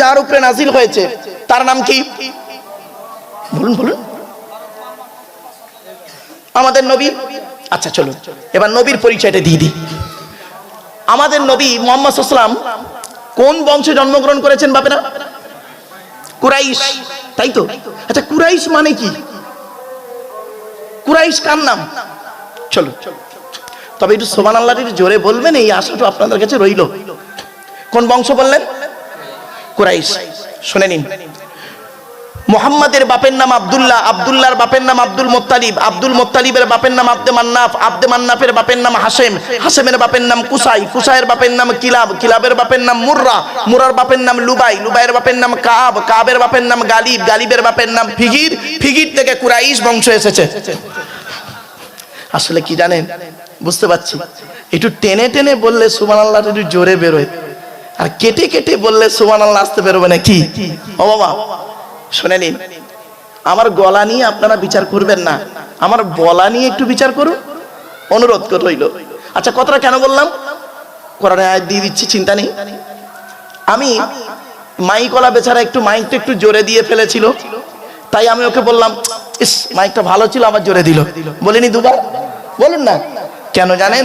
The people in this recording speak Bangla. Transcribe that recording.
যার উপরে নাজিল হয়েছে, তার নাম কি? বলুন বলুন। আমাদের নবী আচ্ছা চলুন। এবার নবীর পরিচয়টা দিয়ে দিই। আমাদের নবী মোহাম্মদ সাল্লাম কোন বংশে জন্মগ্রহণ করেছেন বাপেরা? কুরাইশ, তাই তো? আচ্ছা কুরাইশ মানে কি? কুরাইশ কার নাম? চলো তবে একটু সোমান আল্লাহ জোরে বলবেন, এই আশাটা আপনাদের কাছে রইল। কোন বংশ বললেন? কুরাইশ শুনে নিন মোহাম্মদের বাপের নাম আব্দুল্লাহ আব্দুল্লাহর বাপের নাম আব্দুল মোত্তালিব আব্দুল মোত্তালিবের বাপের নাম আব্দে মান্নাফ আব্দে মান্নাফের বাপের নাম হাসেম হাসেমের বাপের নাম কুসাই কুসাইয়ের বাপের নাম কিলাব কিলাবের বাপের নাম মুর্রা মুরার বাপের নাম লুবাই লুবাইয়ের বাপের নাম কাব কাবের বাপের নাম গালিব গালিবের বাপের নাম ফিগির ফিগির থেকে কুরাইশ বংশ এসেছে আসলে কি জানেন বুঝতে পারছি একটু টেনে টেনে বললে সুমান আল্লাহ একটু জোরে বেরোয় আর কেটে কেটে বললে সুমান আল্লাহ আসতে বেরোবে না কি? ও বাবা শুনে নিন। আমার গলা নিয়ে আপনারা বিচার করবেন না। আমার বলা নিয়ে একটু বিচার করুন। অনুরোধ করে রইল। আচ্ছা কথাটা কেন বললাম? কোরআনে আয়াত দিয়ে দিচ্ছি চিন্তা নেই। আমি মাইকলা বেচারা একটু মাইকটা একটু জোরে দিয়ে ফেলেছিল। তাই আমি ওকে বললাম ইস মাইকটা ভালো ছিল আবার জোরে দিল। বলিনি দুবার। বলুন না। কেন জানেন?